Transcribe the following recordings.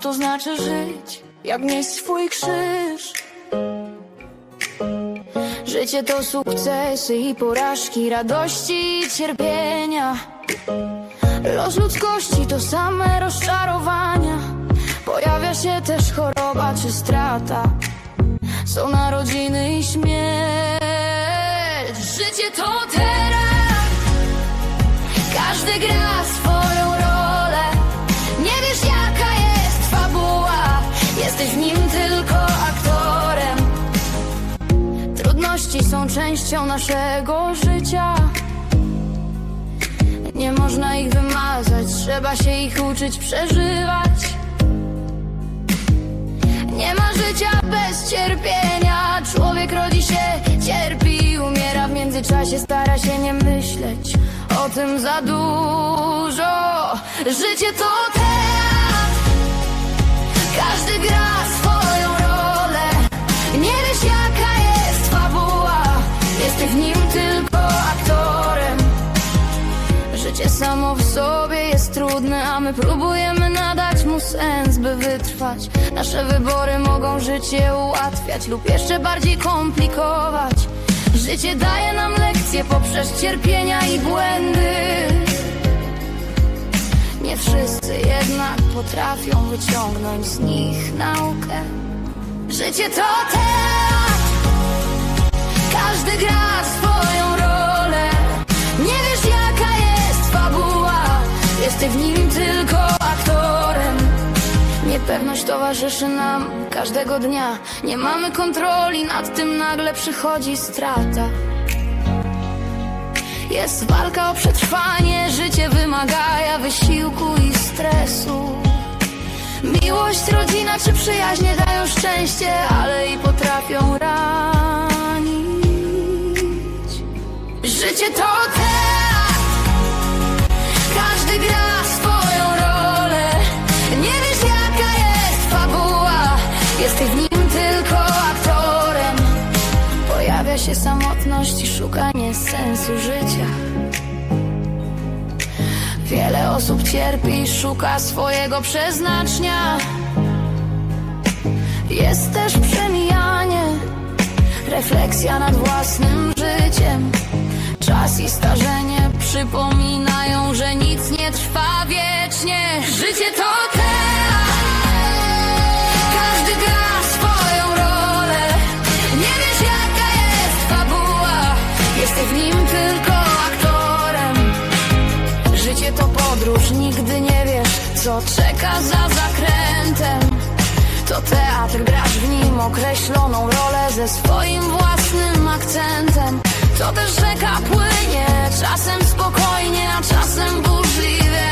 to znaczy żyć, jak nieść swój krzyż. Życie to sukcesy i porażki, radości i cierpienia. Los ludzkości to same rozczarowania. Pojawia się też choroba czy strata. Są narodziny i śmierć. Życie to teraz. Częścią naszego życia. Nie można ich wymazać, trzeba się ich uczyć przeżywać. Nie ma życia bez cierpienia. Człowiek rodzi się, cierpi umiera. W międzyczasie stara się nie myśleć o tym za dużo. Życie to teatr. W nim tylko aktorem. Życie samo w sobie jest trudne, a my próbujemy nadać mu sens, by wytrwać. Nasze wybory mogą życie ułatwiać lub jeszcze bardziej komplikować. Życie daje nam lekcje poprzez cierpienia i błędy. Nie wszyscy jednak potrafią wyciągnąć z nich naukę. Życie to teatr. Każdy w nim tylko aktorem. Niepewność towarzyszy nam każdego dnia. Nie mamy kontroli nad tym, nagle przychodzi strata. Jest walka o przetrwanie, życie wymaga wysiłku i stresu. Miłość, rodzina czy przyjaźnie dają szczęście, ale i potrafią ranić. Życie to Pojawia się samotność i szukanie sensu życia. Wiele osób cierpi i szuka swojego przeznaczenia. Jest też przemijanie, refleksja nad własnym życiem. Czas i starzenie przypominają, że nic nie trwa wiecznie. Życie to podróż, nigdy nie wiesz, co czeka za zakrętem. To teatr, grasz w nim określoną rolę ze swoim własnym akcentem. To też rzeka płynie, czasem spokojnie, a czasem burzliwie.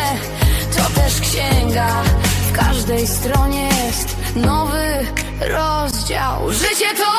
To też księga, w każdej stronie jest nowy rozdział. Życie to.